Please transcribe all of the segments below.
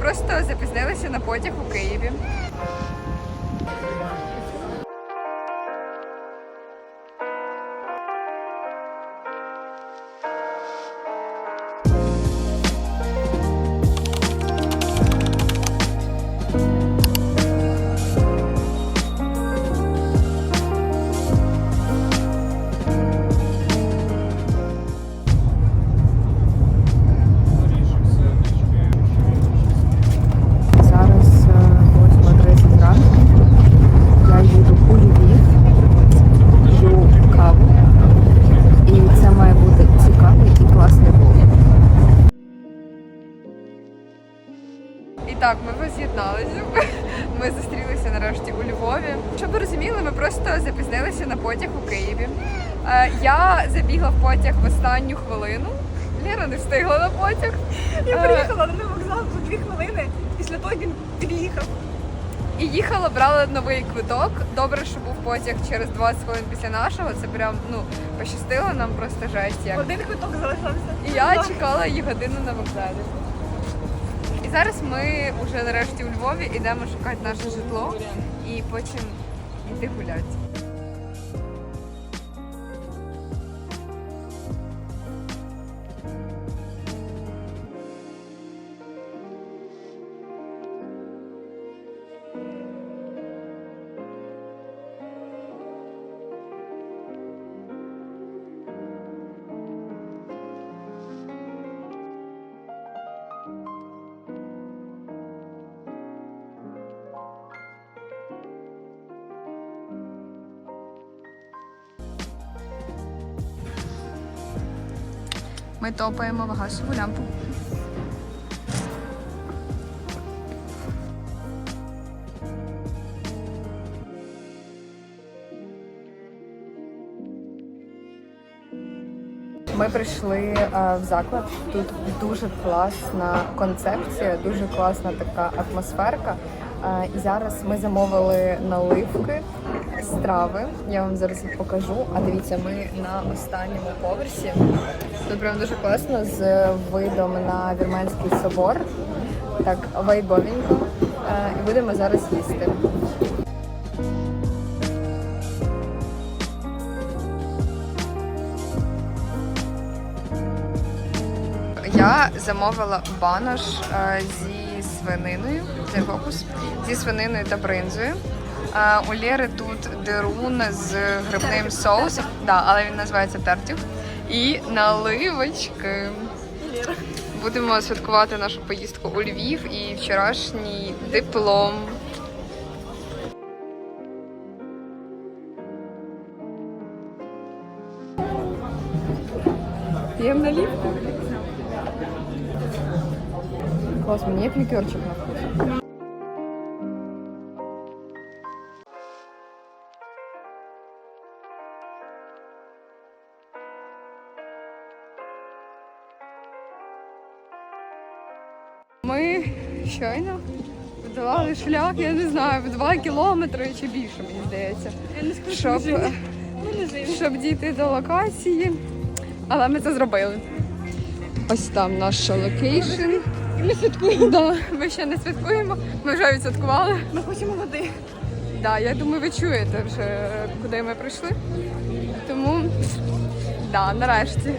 просто запізнилися на потяг у Києві. Останню хвилину. Лера не встигла на потяг. Я Е, приїхала на вокзал за дві хвилини. Після того він під'їхав. І їхала, брала новий квиток. Добре, що був потяг через 20 хвилин після нашого. Це прям ну пощастило нам просто жесть. Як. Один квиток залишався. І я чекала її годину на вокзалі. І зараз ми вже нарешті у Львові йдемо шукати наше житло і потім йти гуляти. Ми топаємо в газову лямпу. Ми прийшли е, в заклад. Тут дуже класна концепція, дуже класна така атмосферка. І зараз ми замовили наливки, страви. Я вам зараз їх покажу. А дивіться, ми на останньому поверсі. Тут прям дуже класно з видом на Вірменський собор. Так, вайбовенько. І будемо зараз їсти. Я замовила банош зі свининою, це фокус, зі свининою та бринзою. Е, У Лєри тут дерун з грибним соусом, да, але він називається тертів. І наливочки. Будемо святкувати нашу поїздку у Львів і вчорашній диплом. П'ємо налівку. Клас, мені як лікерчик на вкус. Щойно подолали шлях, я не знаю, в два кілометри чи більше, мені здається. Я не скажу, Щоб, не щоб дійти до локації. Але ми це зробили. Ось там наша локейшн. Ми святкуємо. Да, ми ще не святкуємо, ми вже відсвяткували. Ми хочемо води. Да, я думаю, ви чуєте вже, куди ми прийшли. Тому, да, нарешті.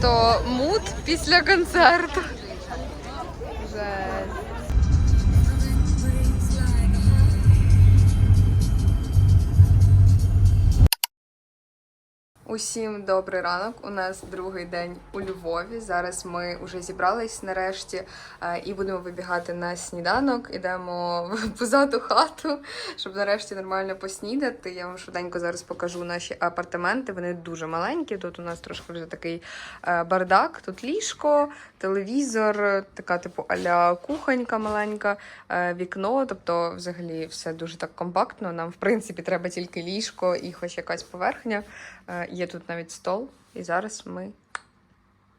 Просто мут після концерту. Усім добрий ранок. У нас другий день у Львові. Зараз ми вже зібрались нарешті е, і будемо вибігати на сніданок. Ідемо в позату хату, щоб нарешті нормально поснідати. Я вам швиденько зараз покажу наші апартаменти. Вони дуже маленькі. Тут у нас трошки вже такий е, бардак. Тут ліжко, телевізор, така типу аля кухонька маленька, е, вікно. Тобто, взагалі, все дуже так компактно. Нам, в принципі, треба тільки ліжко і хоч якась поверхня. Є тут навіть стол, і зараз ми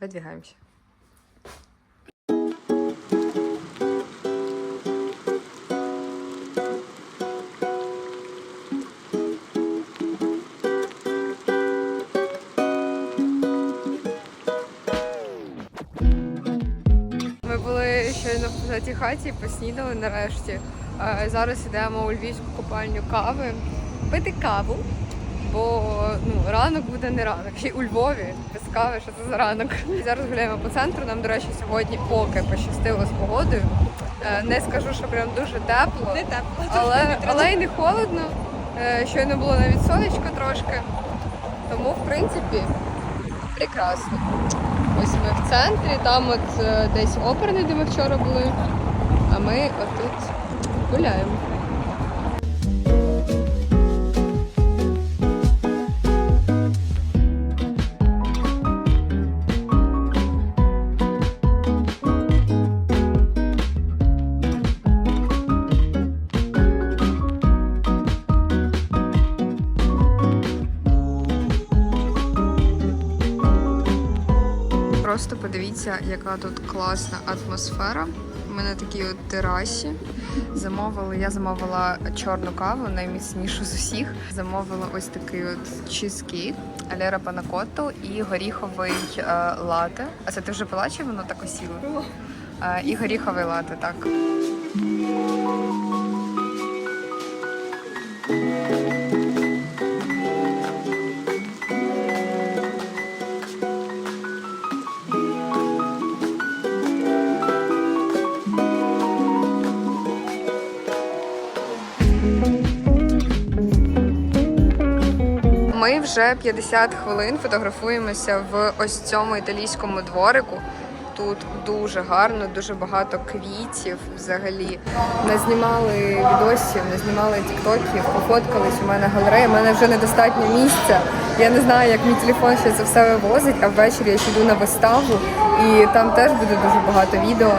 видвігаємося. Ми були щойно в позатій хаті, поснідали нарешті. Е, Зараз йдемо у львівську купальню кави пити каву, бо ну, ранок буде не ранок. Ще у Львові без кави, що це за ранок. Зараз гуляємо по центру. Нам, до речі, сьогодні поки пощастило з погодою. Е, Не скажу, що прям дуже тепло, Не тепло. але, але й не холодно. Е, Щойно було навіть сонечко трошки. Тому, в принципі, прекрасно. Ось ми в центрі, там от е, десь оперний, де ми вчора були, а ми отут гуляємо. Подивіться, яка тут класна атмосфера. Ми на такій от терасі замовили. Я замовила чорну каву, найміцнішу з усіх. Замовила ось такий от чизкейк, алера панакотто і горіховий е, лате. А це ти вже пила чи воно так осіло? Е, і горіховий лате, так. Ми вже 50 хвилин фотографуємося в ось цьому італійському дворику. Тут дуже гарно, дуже багато квітів взагалі. Не знімали відосів, не знімали тіктоків, пофоткались. У мене галерея, у мене вже недостатньо місця. Я не знаю, як мій телефон ще це все вивозить, а ввечері я ще йду на виставу, і там теж буде дуже багато відео.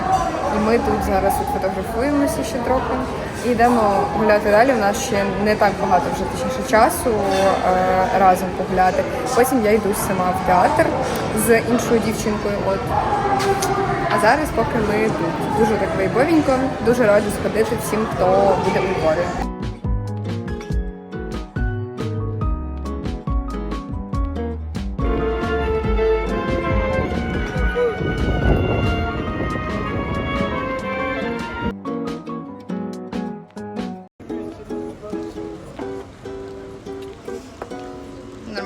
І ми тут зараз фотографуємося ще трохи. І йдемо гуляти далі. У нас ще не так багато вже точніше часу е, разом погуляти. Потім я йду сама в театр з іншою дівчинкою. От. А зараз, поки ми тут дуже так вайбовенько, дуже раджу сходити всім, хто буде у Львові.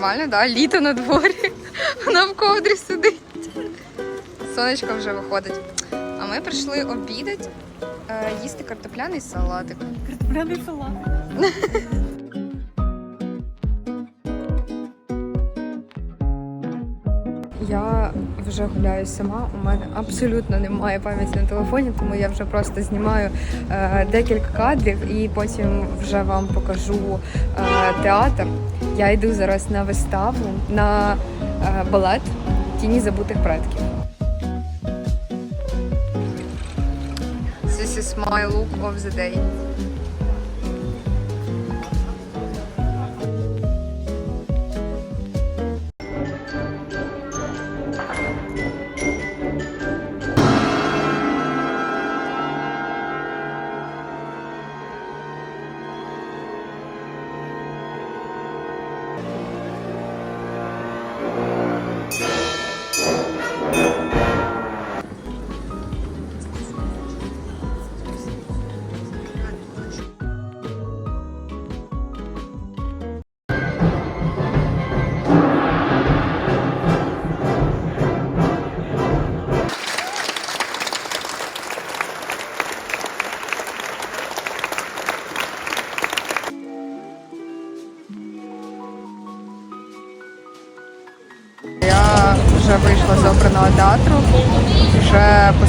Нормально, да? Літо на дворі. Вона в ковдрі сидить. Сонечко вже виходить. А ми прийшли обідати, е, їсти картопляний салатик. Картопляний салат. Я вже гуляю сама. У мене абсолютно немає пам'яті на телефоні, тому я вже просто знімаю е, декілька кадрів і потім вже вам покажу е, театр. Я йду зараз на виставу на е, балет Тіні забутих предків. This is my look of the day.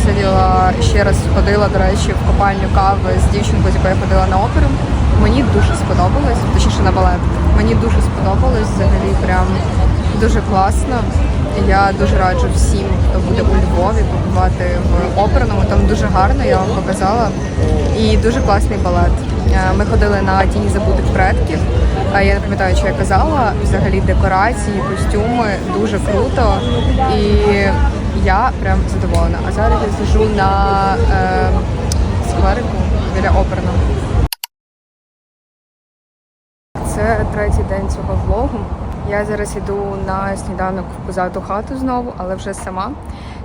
Вже посиділа ще раз ходила, до речі, в копальню кави з дівчинкою, з якою я ходила на оперу. Мені дуже сподобалось, точніше на балет. Мені дуже сподобалось взагалі прям дуже класно. Я дуже раджу всім, хто буде у Львові, побувати в оперному. Там дуже гарно, я вам показала. І дуже класний балет. Е, Ми ходили на тіні забутих предків. Е, Я не пам'ятаю, що я казала. Взагалі декорації, костюми дуже круто. І я прям задоволена. А зараз я сижу на е, скверику біля оперного. Це третій день цього влогу. Я зараз йду на сніданок в позату хату знову, але вже сама.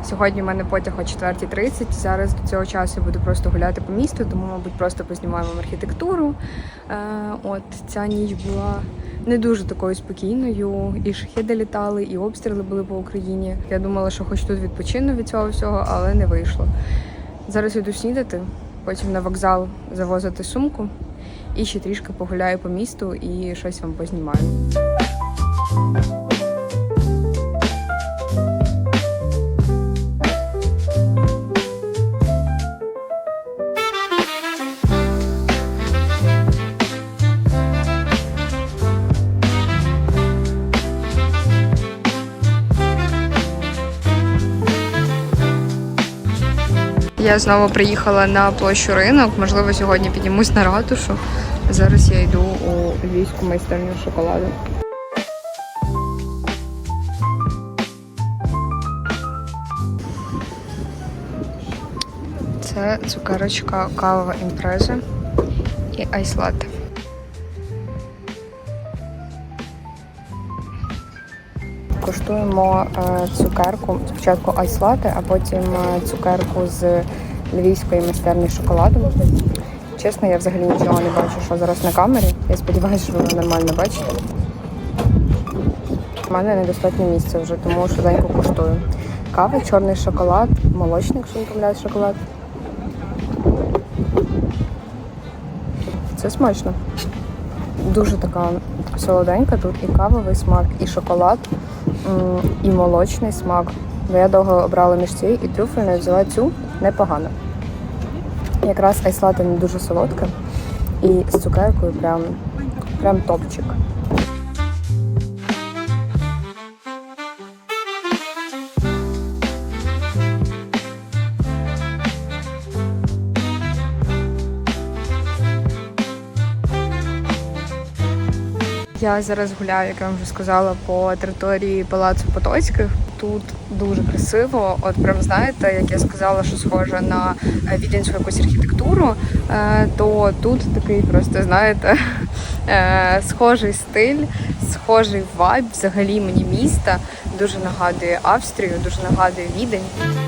Сьогодні в мене потяг о 4.30. Зараз до цього часу я буду просто гуляти по місту, тому, мабуть, просто познімаємо архітектуру. Е, от ця ніч була не дуже такою спокійною. І шахіди літали, і обстріли були по Україні. Я думала, що хоч тут відпочину від цього всього, але не вийшло. Зараз йду снідати, потім на вокзал завозити сумку і ще трішки погуляю по місту і щось вам познімаю. Я знову приїхала на площу ринок. Можливо, сьогодні піднімусь на ратушу. Зараз я йду у львівську майстерню шоколаду. Це цукерочка кавова імпреза і айслати. Куштуємо е, цукерку, спочатку айслати, а потім е, цукерку з львівської майстерні шоколаду. Чесно, я взагалі нічого не бачу, що зараз на камері. Я сподіваюся, що ви нормально бачите. У мене недостатньо місця вже, тому швиденько куштую. Кава, чорний шоколад, молочник, якщо не помиляюсь, шоколад. Це смачно. Дуже така солоденька тут і кавовий смак, і шоколад, і молочний смак. Бо я довго обрала між цією і трюфельною взяла цю непогано. Якраз айслата не дуже солодка І з цукеркою прям, прям топчик. Я зараз гуляю, як я вам вже сказала, по території Палацу Потоцьких. Тут дуже красиво. От прям знаєте, як я сказала, що схоже на е, віденську якусь архітектуру, е, то тут такий просто, знаєте, е, схожий стиль, схожий вайб взагалі мені міста. Дуже нагадує Австрію, дуже нагадує Відень.